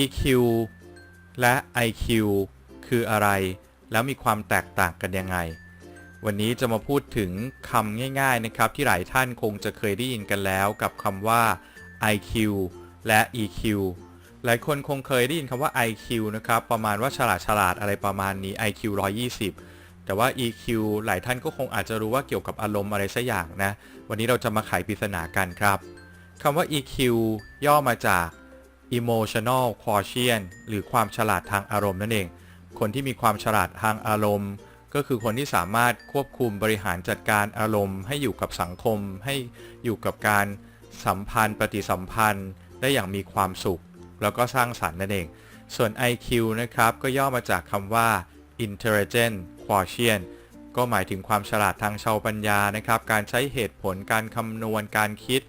EQ และ IQ คืออะไร แล้วมีความแตกต่างกันยังไง วันนี้จะมาพูดถึงคำง่ายๆนะครับ ที่หลายท่านคงจะเคยได้ยินกันแล้วกับคำว่า IQ และ EQ หลายคนคงเคยได้ยินคำว่า IQ นะครับ ประมาณว่าฉลาดฉลาดอะไรประมาณนี้ IQ 120 แต่ว่า EQ หลายท่านก็คงอาจจะรู้ว่าเกี่ยวกับอารมณ์อะไรสักอย่างนะ วันนี้เราจะมาไขปริศนากันครับคำว่า EQ ย่อมาจาก emotional quotient หรือความฉลาดทางอารมณ์นั่นเอง คนที่มีความฉลาดทางอารมณ์ ก็คือคนที่สามารถควบคุมบริหารจัดการอารมณ์ ให้อยู่กับสังคม ให้อยู่กับการสัมพันธ์ ปฏิสัมพันธ์ ได้อย่างมีความสุข แล้วก็สร้างสรรค์นั่นเอง ส่วน IQ นะครับ ก็ย่อมาจากคำว่า intelligent quotient ก็หมายถึงความฉลาดทางชาวปัญญานะครับ การใช้เหตุผล การคำนวณ การคิด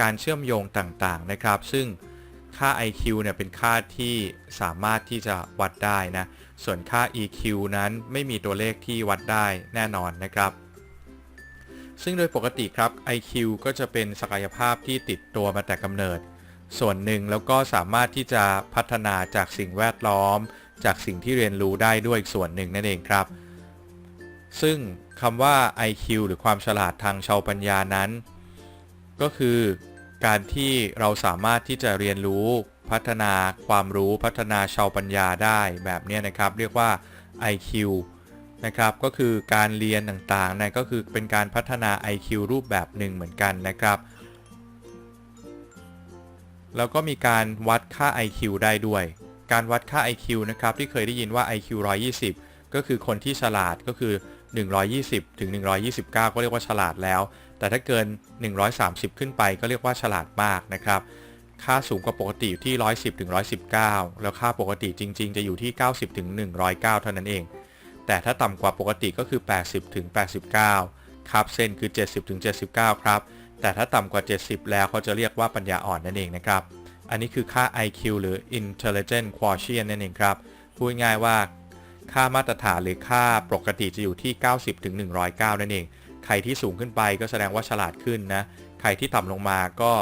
การเชื่อมโยงต่างๆนะครับ ซึ่ง ค่า IQ เนี่ยเป็นค่าที่สามารถที่จะวัดได้นะ ส่วนค่า EQ นั้นไม่มีตัวเลขที่วัดได้แน่นอนนะครับ ซึ่งโดยปกติครับ IQ ก็จะเป็นศักยภาพที่ติดตัวมาแต่กำเนิด ส่วนหนึ่งแล้วก็สามารถที่จะพัฒนาจากสิ่งแวดล้อม จากสิ่งที่เรียนรู้ได้ด้วยอีกส่วนหนึ่งนั่นเองครับ ซึ่งคำว่า IQ หรือความฉลาดทางชาวปัญญานั้น ก็คือ การที่เราสามารถที่จะเรียนรู้พัฒนาความรู้พัฒนาชาวปัญญาได้แบบนี้นะครับ เรียกว่า IQ นะครับก็คือการเรียนต่างๆนะก็คือเป็นการพัฒนา IQ รูปแบบหนึ่งเหมือนกันนะครับ แล้วก็มีการวัดค่า IQ ได้ด้วย การวัดค่า IQ นะครับที่เคยได้ยินว่า IQ 120 ก็คือคนที่ฉลาดก็คือ 120 ถึง 129 ก็เรียกว่าฉลาดแล้ว แต่ถ้าเกิน 130 ขึ้นไปก็เรียกว่าฉลาดมากนะครับ ค่าสูงกว่าปกติอยู่ที่ 110ถึง119 แล้วค่าปกติจริง ๆ จะอยู่ที่ 90ถึง109 เท่านั้นเอง แต่ถ้าต่ำกว่าปกติก็คือ 80ถึง89 ครับเส้นคือ 70ถึง79 ครับ แต่ถ้าต่ำกว่า 70 แล้วเขาจะเรียกว่าปัญญาอ่อนนั่นเองนะครับ อันนี้คือค่า IQ หรือ Intelligent Quotient นั่นเองครับ พูดง่ายว่าค่ามาตรฐานหรือค่าปกติจะอยู่ที่ 90ถึง109 นั่นเอง ใครที่สูงขึ้นไปก็แสดงว่าฉลาดขึ้นนะ ใครที่ต่ำลงมาก็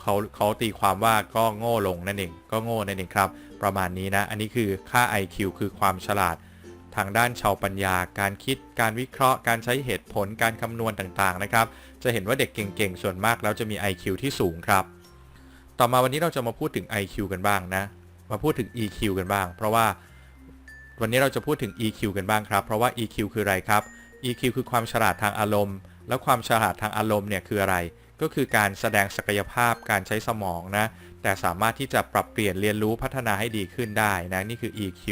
เขาเขาตีความว่าก็โง่ลงนั่นเอง ก็โง่นั่นเองครับ ประมาณนี้นะ อันนี้คือค่า IQ คือความฉลาด ทางด้านชาวปัญญา การคิด การวิเคราะห์ การใช้เหตุผล การคำนวณต่างๆนะครับ จะเห็นว่าเด็กเก่งๆ ส่วนมากแล้วจะมี IQ ที่สูงครับ ต่อมาวันนี้เราจะมาพูดถึง IQ กันบ้างนะ มาพูดถึง EQ กันบ้าง เพราะว่าวันนี้เราจะพูดถึง EQ กันบ้างครับ เพราะว่า EQ คืออะไรครับ EQ คือความฉลาดทางอารมณ์ แล้วความฉลาดทางอารมณ์เนี่ยคืออะไร ก็คือการแสดงศักยภาพการใช้สมองนะ แต่สามารถที่จะปรับเปลี่ยนเรียนรู้พัฒนาให้ดีขึ้นได้นะ นี่คือ EQ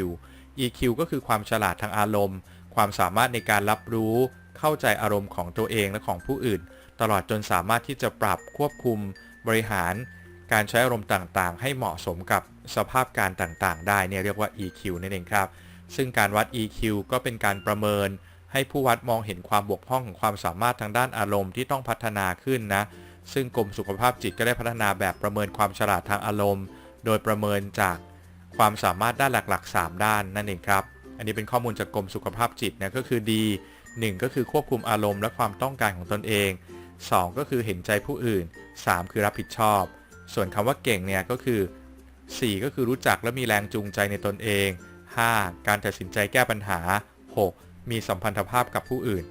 EQ ก็คือความฉลาดทางอารมณ์ ความสามารถในการรับรู้ เข้าใจอารมณ์ของตัวเองและของผู้อื่น ตลอดจนสามารถที่จะปรับควบคุม บริหาร การใช้อารมณ์ต่างๆ ให้เหมาะสมกับสภาพการต่างๆ ได้เนี่ยเรียกว่า EQ นั่นเองครับ ซึ่งการวัด EQ ก็เป็นการประเมิน ให้ผู้วัดมองเห็นความบกพร่องของความสามารถทางด้านอารมณ์ที่ต้องพัฒนาขึ้นนะ ซึ่งกรมสุขภาพจิตก็ได้พัฒนาแบบประเมินความฉลาดทางอารมณ์ โดยประเมินจากความสามารถด้านหลักๆ 3 ด้านนั่นเองครับ อันนี้เป็นข้อมูลจากกรมสุขภาพจิตนะก็คือดี 1 ก็คือควบคุมอารมณ์และความต้องการของตนเอง 2 ก็คือเห็นใจผู้อื่น 3 คือรับผิดชอบ ส่วนคำว่าเก่งเนี่ยก็คือ 4 ก็คือรู้จักและมีแรงจูงใจในตนเอง 5. การตัดสินใจแก้ปัญหา 6. มีสัมพันธภาพกับผู้อื่น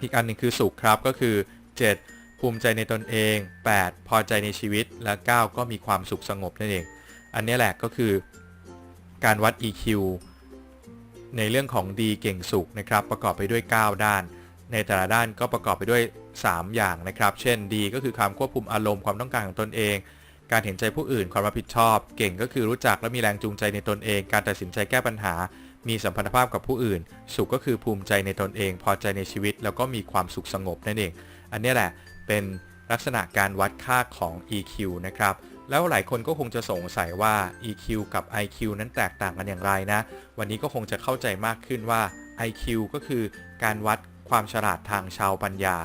อีกอันหนึ่งคือสุขครับก็คือ 7. ภูมิใจในตนเอง 8. พอใจในชีวิตและ 9 ก็มีความสุขสงบนั่นเอง อันนี้แหละก็คือ การวัด EQ ในเรื่องของดีเก่งสุขนะครับ ประกอบไปด้วย 9 ด้าน ในแต่ละด้านก็ประกอบไปด้วย 3 อย่างนะครับ เช่นดีก็คือความควบคุมอารมณ์ความต้องการของตนเอง การเห็นใจผู้อื่นความรับผิดชอบ เก่งก็คือรู้จักและมีแรงจูงใจในตนเอง การตัดสินใจแก้ปัญหา มีสัมพันธภาพกับผู้อื่น สุขก็คือภูมิใจในตนเอง พอใจในชีวิต แล้วก็มีความสุขสงบนั่นเอง อันนี้แหละเป็นลักษณะการวัดค่าของ EQ นะครับ แล้วหลายคนก็คงจะสงสัยว่า EQ กับ IQ นั้นแตกต่างกันอย่างไรนะ วันนี้ก็คงจะเข้าใจมากขึ้นว่า IQ ก็คือการวัดความฉลาดทางชาวปัญญา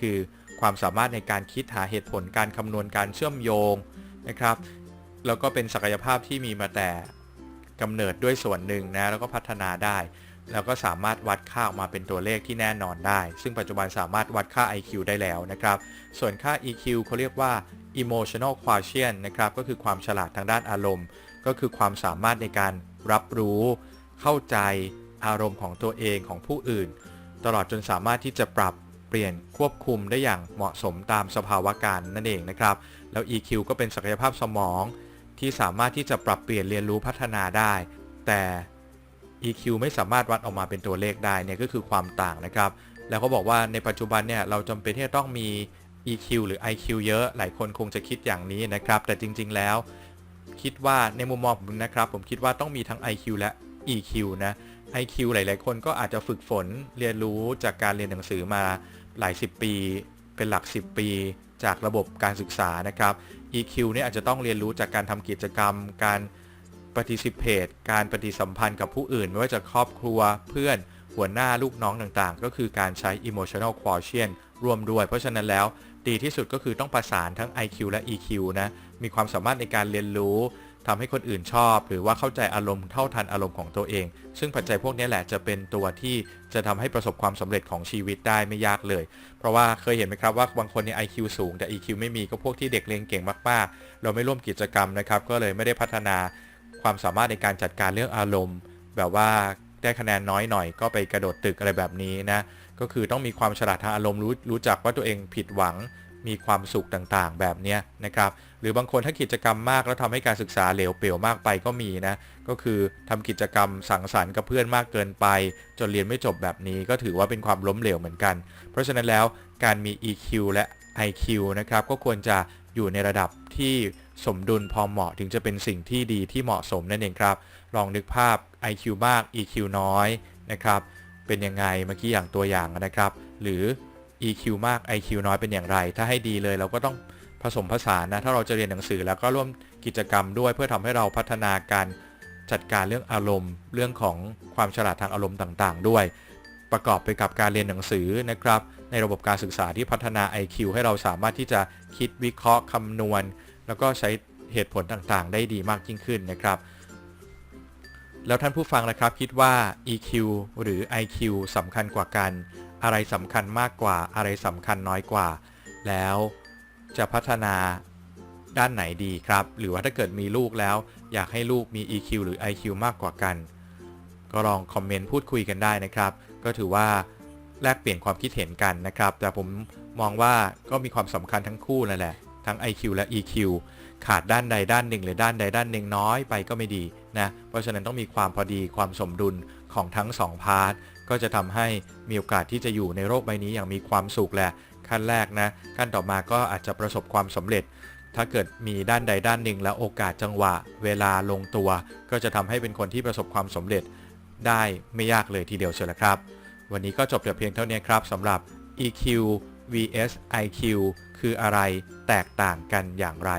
คือความสามารถในการคิดหาเหตุผลการคำนวณการเชื่อมโยงนะครับ แล้วก็เป็นศักยภาพที่มีมาแต่ กำเนิดด้วยส่วนหนึ่งนะแล้วก็พัฒนาได้ แล้วก็สามารถวัดค่าออกมาเป็นตัวเลขที่แน่นอนได้ ซึ่งปัจจุบันสามารถวัดค่า IQ ได้แล้วนะครับ ส่วนค่า EQ เขาเรียกว่า emotional quotient นะครับก็คือความฉลาดทางด้านอารมณ์ ก็คือความสามารถในการรับรู้ เข้าใจอารมณ์ของตัวเองของผู้อื่น ตลอดจนสามารถที่จะปรับเปลี่ยนควบคุมได้อย่างเหมาะสมตามสภาวะการนั่นเองนะครับ แล้ว EQ ก็เป็นศักยภาพสมอง ที่สามารถที่จะปรับเปลี่ยนเรียนรู้พัฒนาได้ แต่ EQ ไม่สามารถวัดออกมาเป็นตัวเลขได้เนี่ยก็คือความต่างนะครับ แล้วเขาบอกว่าในปัจจุบันเนี่ยเราจำเป็นที่จะต้องมี EQ หรือ IQ เยอะ หลายคนคงจะคิดอย่างนี้นะครับ แต่จริง ๆ แล้ว คิดว่าในมุมมองผมนะครับ ผมคิดว่าต้องมีทั้ง IQ และ EQ นะ IQ หลาย ๆ คนก็อาจจะฝึกฝนเรียนรู้จากการเรียนหนังสือมาหลาย 10 ปี เป็นหลัก 10 ปี จากระบบการศึกษานะครับ EQ เนี่ยอาจจะต้องเรียนรู้จากการทำกิจกรรม การปฏิสิเพตการปฏิสัมพันธ์กับผู้อื่น ไม่ว่าจะครอบครัวเพื่อนหัวหน้าลูกน้องต่างๆ ก็คือการใช้ emotional quotient ร่วมด้วย เพราะฉะนั้นแล้วดีที่สุดก็คือต้องประสานทั้ง IQ และ EQ นะ มีความสามารถในการเรียนรู้ ทำให้คนอื่นชอบ หรือว่าเข้าใจอารมณ์เท่าทันอารมณ์ของตัวเอง ซึ่งปัจจัยพวกนี้แหละจะเป็นตัวที่จะทำให้ประสบความสำเร็จของชีวิตได้ไม่ยากเลย เพราะว่าเคยเห็นไหมครับว่าบางคนใน IQ สูงแต่ EQ ไม่มีก็พวกที่เด็กเรียนเก่งมากๆ เราไม่ร่วมกิจกรรมนะครับ ก็เลยไม่ได้พัฒนาความสามารถในการจัดการเรื่องอารมณ์ แบบว่าได้คะแนนน้อยหน่อยก็ไปกระโดดตึกอะไรแบบนี้นะก็คือต้องมีความฉลาดทางอารมณ์รู้รู้จักว่าตัวเองผิดหวัง มีความสุขต่างๆ แบบนี้นะครับ หรือบางคนถ้ากิจกรรมมากแล้วทำให้การศึกษาเหลวเปลวมากไปก็มีนะ ก็คือทำกิจกรรมสังสรรค์กับเพื่อนมากเกินไป จนเรียนไม่จบแบบนี้ก็ถือว่าเป็นความล้มเหลวเหมือนกัน เพราะฉะนั้นแล้วการมี EQ และ IQ นะครับก็ควรจะอยู่ในระดับที่สมดุลพอเหมาะถึงจะเป็นสิ่งที่ดีที่เหมาะสมนั่นเองครับ ลองนึกภาพ IQ มาก EQ น้อยนะครับ เป็นยังไงเมื่อกี้อย่างตัวอย่างนะครับ หรือ EQ มาก IQ น้อยเป็นอย่างไร ถ้าให้ดีเลยเราก็ต้องผสมผสานนะ ถ้าเราจะเรียนหนังสือแล้วก็ร่วมกิจกรรมด้วยเพื่อทำให้เราพัฒนาการจัดการเรื่องอารมณ์ เรื่องของความฉลาดทางอารมณ์ต่างๆ ด้วย ประกอบไปกับการเรียนหนังสือนะครับ ในระบบการศึกษาที่พัฒนา IQ ให้เราสามารถที่จะคิดวิเคราะห์คำนวณ แล้วก็ใช้เหตุผลต่างๆ ได้ดีมากยิ่งขึ้นนะครับแล้วท่านผู้ฟังนะครับคิดว่า EQ หรือ IQ สำคัญกว่ากัน อะไรสำคัญมากกว่าอะไรสำคัญน้อยกว่า แล้วจะพัฒนาด้านไหนดีครับ หรือว่าถ้าเกิดมีลูกแล้ว อยากให้ลูกมี EQ หรือ IQ มากกว่ากัน ก็ลองคอมเมนต์พูดคุยกันได้นะครับ ก็ถือว่าแลกเปลี่ยนความคิดเห็นกันนะครับ แต่ผมมองว่าก็มีความสำคัญทั้งคู่นั่นแหละ ทั้ง IQ และ EQ ขาดด้านใดด้านหนึ่ง หรือด้านใดด้านหนึ่งน้อยไปก็ไม่ดีนะ เพราะฉะนั้นต้องมีความพอดีความสมดุลของทั้งสองพาร์ท ก็จะทำให้มีโอกาสที่จะอยู่ในโลกใบนี้อย่างมีความสุขแหละขั้นแรกนะขั้นต่อมาก็อาจจะประสบความสำเร็จ ถ้าเกิดมีด้านใดด้านหนึ่งแล้วโอกาสจังหวะ เวลาลงตัว ก็จะทำให้เป็นคนที่ประสบความสำเร็จ ได้ไม่ยากเลยทีเดียวเชียวละครับ วันนี้ก็จบแต่เพียงเท่านี้ครับสำหรับ EQ vs IQ คืออะไรแตกต่างกันอย่างไร